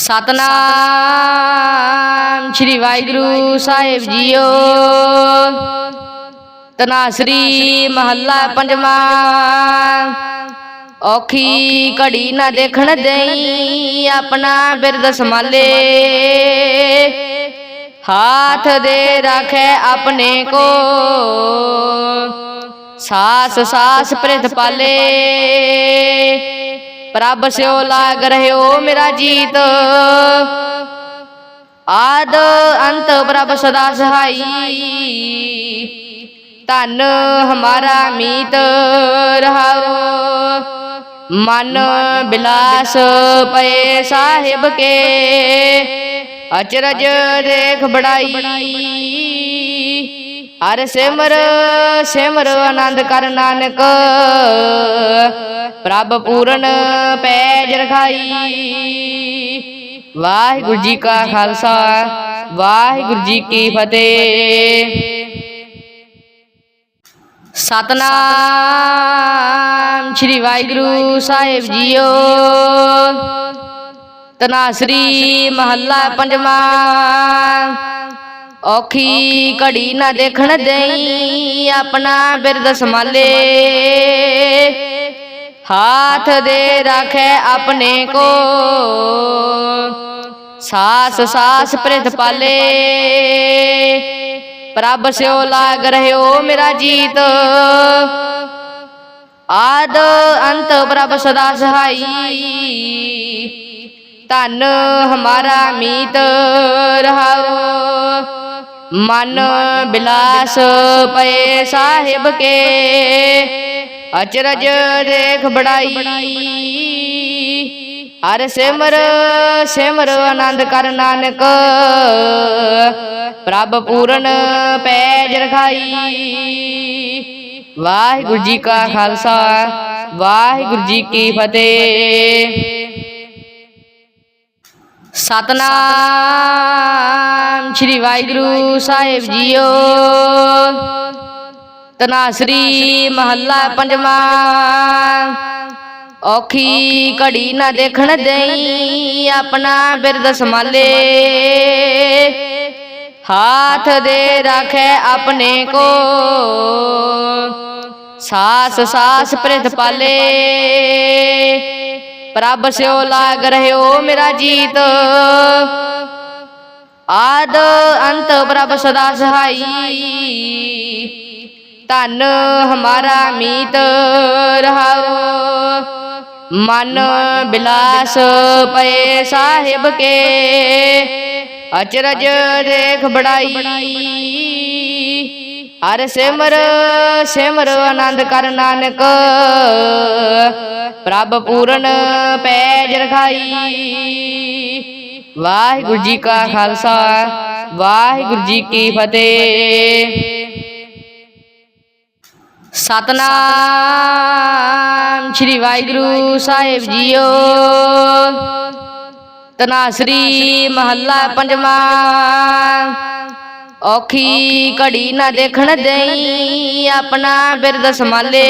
ਸਤਨਾਮ ਸ੍ਰੀ ਵਾਹਿਗੁਰੂ ਸਾਹਿਬ ਜੀਓ। ਤਨਾਸਰੀ ਮਹੱਲਾ ਪੰਜਵਾਂ। ਔਖੀ ਘੜੀ ਨਾ ਦੇਖਣ ਦੇਈ ਆਪਣਾ ਬਿਰਦ ਸੰਭਾਲੇ। ਹਾਥ ਦੇ ਰੱਖੇ ਆਪਣੇ ਕੋ। ਸਾਸ ਸਾਸ ਪ੍ਰਿਤ ਪਾਲੇ। ਪ੍ਰਭ ਸਿਓ ਲਾਗ ਰਹਿਓ ਮੇਰਾ ਜੀਤ। ਆਦ ਅੰਤ ਪ੍ਰਭ ਸਦਾ ਸਹਾਈ। ਧਨ ਹਮਾਰਾ ਮੀਤ ਰਹਾਓ। ਮਨ ਬਿਲਾਸ ਪਏ ਸਾਹਿਬ ਕੇ। ਅਚਰਜ ਦੇਖ ਬੜਾਈ ਹਰ ਸਿਮਰ ਸਿਮਰ ਆਨੰਦ ਕਰ ਨਾਨਕ। ਪ੍ਰਭ ਪੂਰਨ ਪੈਜ ਰਖਾਈ। ਵਾਹਿਗੁਰੂ ਜੀ ਕਾ ਖਾਲਸਾ, ਵਾਹਿਗੁਰੂ ਜੀ ਕੀ ਫਤਿਹ। ਸਤਨਾਮ ਸ੍ਰੀ ਵਾਹਿਗੁਰੂ ਸਾਹਿਬ ਜੀਓ। ਤਨਾਸਰੀ ਮਹੱਲਾ ਪੰਜਵਾਂ। ਔਖੀ ਘੜੀ ਨਾ ਦੇਖਣ ਦੇਈ ਆਪਣਾ ਬਿਰਦ ਸੰਭਾਲੇ। ਹਾਥ ਦੇ ਰੱਖੇ ਆਪਣੇ ਕੋ ਸਾਸ ਸਾਸ ਪ੍ਰਿਤ ਪਾਲੇ। ਪ੍ਰਭ ਸਿਓ ਲਾਗ ਰਹਿਓ ਮੇਰਾ ਜੀਤ। ਆਦ ਅੰਤ ਪ੍ਰਭ ਸਦਾ ਸਹਾਈ। ਧਨ ਹਮਾਰਾ ਮੀਤ ਰਹਾਓ। ਮਨ ਬਿਲਾਸ ਪਏ ਸਾਹਿਬ ਕੇ। ਅਚਰਜ ਦੇਖ ਬੜਾਈ। ਹਰ ਸਿਮਰ ਸਿਮਰ ਆਨੰਦ ਕਰ ਨਾਨਕ। ਪ੍ਰਭ ਪੂਰਨ ਪੈਜ ਰਖਾਈ। ਵਾਹਿਗੁਰੂ ਜੀ ਕਾ ਖਾਲਸਾ। ਵਾਹਿਗੁਰੂ ਜੀ ਕੀ ਫਤਿਹ। ਸਤਨਾਮ ਸ੍ਰੀ ਵਾਹਿਗੁਰੂ ਸਾਹਿਬ ਜੀਓ। ਤਨਾਸਰੀ ਮਹੱਲਾ ਪੰਜਵਾਂ। ਔਖੀ ਘੜੀ ਨਾ ਦੇਖਣ ਦੇਈ ਆਪਣਾ ਬਿਰਦ ਸੰਭਾਲੇ। ਹਾਥ ਦੇ ਰੱਖੇ ਆਪਣੇ ਕੋ। ਸਾਸ ਸਾਸ ਪ੍ਰਿਤ ਪਾਲੇ। ਪ੍ਰਭ ਸਿਓ ਲਾਗ ਰਹਿਓ ਮੇਰਾ ਜੀਤ। ਆਦ ਅੰਤ ਪ੍ਰਭ ਸਦਾ ਸਹਾਈ। ਧਨ ਹਮਾਰਾ ਮੀਤ ਰਹਾਓ। ਮਨ ਬਿਲਾਸ ਪਏ ਸਾਹਿਬ ਕੇ। ਅਚਰਜ ਦੇਖ ਬੜਾਈ। ਹਰ ਸਿਮਰ ਸਿਮਰ ਆਨੰਦ ਕਰ ਨਾਨਕ। ਪ੍ਰਭ ਪੂਰਨ ਪੈਜ ਰਖਾਈ। ਵਾਹਿਗੁਰੂ ਜੀ ਕਾ ਖਾਲਸਾ। ਵਾਹਿਗੁਰੂ ਜੀ ਕੀ ਫਤਿਹ। ਸਤਨਾਮ ਸ੍ਰੀ ਵਾਹਿਗੁਰੂ ਸਾਹਿਬ ਜੀਓ। ਤਨਾਸਰੀ ਮਹੱਲਾ ਪੰਜਵਾਂ। ਔਖੀ ਘੜੀ ਨਾ ਦੇਖਣ ਦੇਈ ਆਪਣਾ ਬਿਰਦ ਸੰਭਾਲੇ।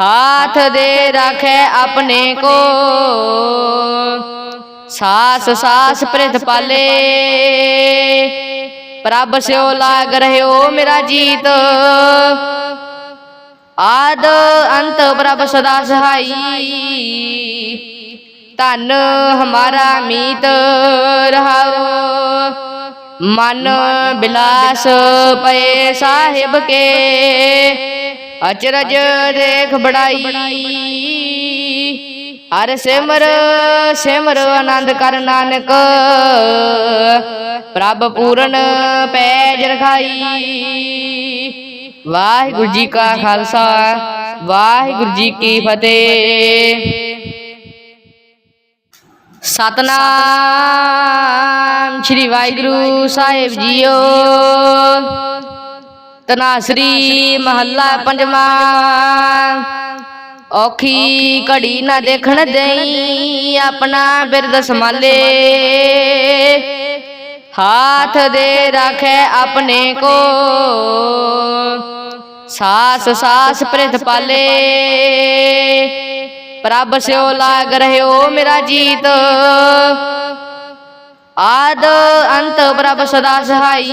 ਹਾਥ ਦੇ ਰੱਖੇ ਆਪਣੇ ਕੋ ਸਾਸ ਸਾਸ ਪ੍ਰਿਤ ਪਾਲੇ ਪ੍ਰਭ ਸਿਓ ਲਾਗ ਰਹਿਓ ਮੇਰਾ ਜੀਤ ਆਦ ਅੰਤ ਪ੍ਰਭ ਸਦਾ ਸਹਾਈ ਧਨ ਹਮਾਰਾ ਮੀਤ ਰਹਾਓ ਮਨ ਬਿਲਾਸ ਪਏ ਸਾਹਿਬ ਕੇ ਅਚਰਜ ਦੇਖ ਬੜਾਈ। ਹਰ ਸਿਮਰ ਸਿਮਰ ਆਨੰਦ ਕਰ ਨਾਨਕ। ਪ੍ਰਭ ਪੂਰਨ ਪੈਜ ਰਖਾਈ। ਵਾਹਿਗੁਰੂ ਜੀ ਕਾ ਖਾਲਸਾ, ਵਾਹਿਗੁਰੂ ਜੀ ਕੀ ਫਤਿਹ। ਸਤਨਾਮ ਸ੍ਰੀ ਵਾਹਿਗੁਰੂ ਸਾਹਿਬ ਜੀਓ। ਤਨਾਸਰੀ ਮਹੱਲਾ ਪੰਜਵਾਂ। ਔਖੀ ਘੜੀ ਨਾ ਦੇਖਣ ਦੇਈ ਆਪਣਾ ਬਿਰਦ ਸੰਭਾਲੇ। ਹਾਥ ਦੇ ਰੱਖੇ ਆਪਣੇ ਕੋ। ਸਾਸ ਸਾਸ ਪ੍ਰਿਤ ਪਾਲੇ। ਪ੍ਰਭ ਸਿਓ ਲਾਗ ਰਹਿਓ ਮੇਰਾ ਜੀਤ। ਆਦ ਅੰਤ ਪ੍ਰਭ ਸਦਾ ਸਹਾਈ।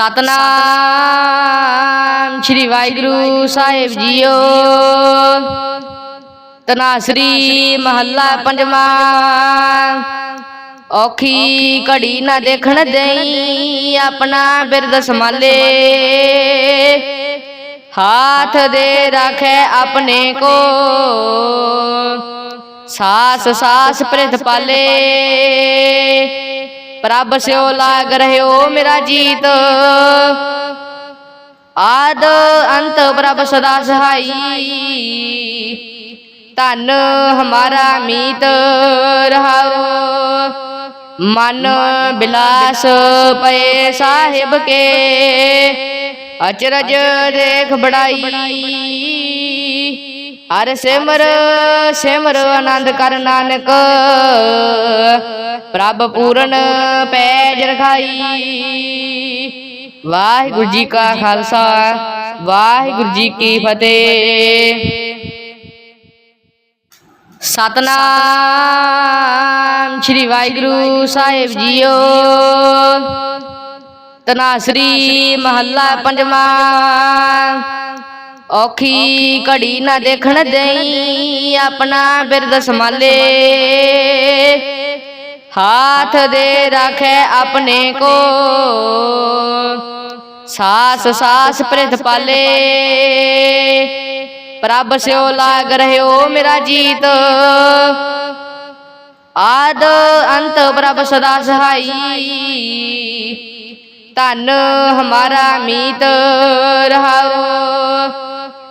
ਸਤਨਾਮ ਸ੍ਰੀ ਵਾਹਿਗੁਰੂ ਸਾਹਿਬ ਜੀਓ। ਤਨਾਸਰੀ ਮਹੱਲਾ ਪੰਜਵਾਂ। ਔਖੀ ਘੜੀ ਨਾ ਦੇਖਣ ਦੇਈ ਆਪਣਾ ਬਿਰਦ ਸੰਭਾਲੇ। ਹਾਥ ਦੇ ਰੱਖੇ ਆਪਣੇ ਕੋ। ਸਾਸ ਸਾਸ ਪ੍ਰਿਤ ਪਾਲੇ। ਪ੍ਰਭ ਸਿਓ ਲਾਗ ਰਹਿਓ ਮੇਰਾ ਜੀਤ। ਆਦ ਅੰਤ ਪ੍ਰਭ ਸਦਾ ਸਹਾਈ। ਧਨ ਹਮਾਰਾ ਮੀਤ ਰਹਾਓ। ਮਨ ਬਿਲਾਸ ਪਏ ਸਾਹਿਬ ਕੇ। ਅਚਰਜ ਦੇਖ ਬੜਾਈ। ਹਰ ਸਿਮਰ ਸਿਮਰ ਆਨੰਦ ਕਰ ਨਾਨਕ। ਪ੍ਰਭ ਪੂਰਨ ਪੈਜ ਰਖਾਈ। ਵਾਹਿਗੁਰੂ ਜੀ ਕਾ ਖਾਲਸਾ, ਵਾਹਿਗੁਰੂ ਜੀ ਕੀ ਫਤਿਹ। ਸਤਨਾਮ ਸ੍ਰੀ ਵਾਹਿਗੁਰੂ ਸਾਹਿਬ ਜੀਓ। ਤਨਾਸਰੀ ਮਹੱਲਾ ਪੰਜਵਾਂ। ਔਖੀ ਘੜੀ ਨਾ ਦੇਖਣ ਦੇਈ ਆਪਣਾ ਬਿਰਦ ਸੰਭਾਲੇ। ਹਾਥ ਦੇ ਰੱਖੇ ਆਪਣੇ ਕੋ। ਸਾਸ ਸਾਸ ਪ੍ਰਿਤ ਪਾਲੇ। ਪ੍ਰਭ ਸਿਓ ਲਾਗ ਰਹਿਓ ਮੇਰਾ ਜੀਤ। ਆਦ ਅੰਤ ਪ੍ਰਭ ਸਦਾ ਸਹਾਈ। ਧਨ ਹਮਾਰਾ ਮੀਤ। ਰਹਾਓ।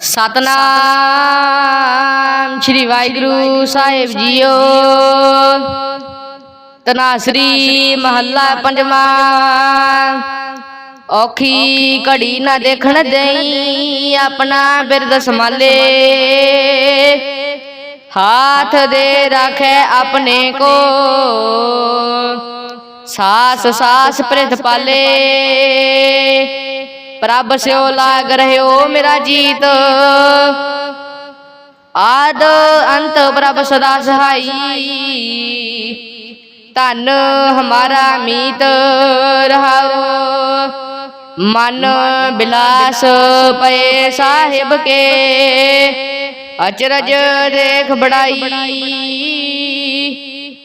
ਸਤਨਾਮ ਸ੍ਰੀ ਵਾਹਿਗੁਰੂ ਸਾਹਿਬ ਜੀਓ। ਤਨਾਸਰੀ ਮਹੱਲਾ ਪੰਜਵਾਂ। ਔਖੀ ਘੜੀ ਨਾ ਦੇਖਣ ਦੇਈ ਆਪਣਾ ਬਿਰਦ ਸੰਭਾਲੇ। ਹਾਥ ਦੇ ਰੱਖੇ ਆਪਣੇ ਕੋ। ਸਾਸ ਸਾਸ ਪ੍ਰਿਤ ਪਾਲੇ। ਪ੍ਰਭ ਸਿਓ ਲਾਗ ਰਹਿਓ ਮੇਰਾ ਜੀਤ। ਆਦ ਅੰਤ ਪ੍ਰਭ ਸਦਾ ਸਹਾਈ। ਧਨ ਹਮਾਰਾ ਮੀਤ ਰਹਾਓ। ਮਨ ਬਿਲਾਸ ਪਏ ਸਾਹਿਬ ਕੇ। ਅਚਰਜ ਦੇਖ ਬੜਾਈ